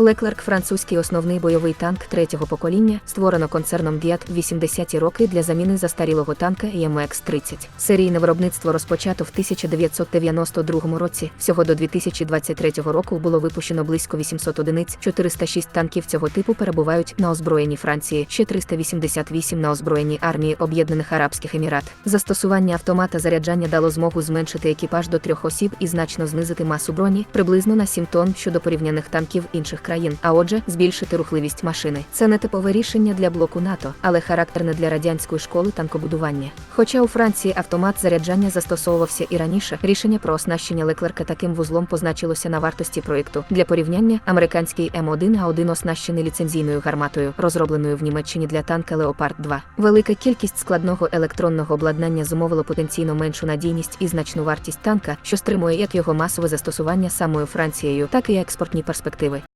Леклерк французький основний бойовий танк третього покоління, створено концерном Fiat в 80-ті роки для заміни застарілого танка EMX-30. Серійне виробництво розпочато в 1992 році. Всього до 2023 року було випущено близько 800 одиниць. 406 танків цього типу перебувають на озброєнні Франції, ще 388 на озброєнні армії Об'єднаних Арабських Емірат. Застосування автомата заряджання дало змогу зменшити екіпаж до трьох осіб і значно знизити масу броні приблизно на 7 тонн щодо порівняних танків інших країн, а отже, збільшити рухливість машини. Це не типове рішення для блоку НАТО, але характерне для радянської школи танкобудування. Хоча у Франції автомат заряджання застосовувався і раніше, рішення про оснащення Леклерка таким вузлом позначилося на вартості проєкту. Для порівняння, американський М1А1 оснащений ліцензійною гарматою, розробленою в Німеччині для танка Леопард 2. Велика кількість складного електронного обладнання зумовила потенційно меншу надійність і значну вартість танка, що стримує як його масове застосування самою Францією, так і експортні перспективи.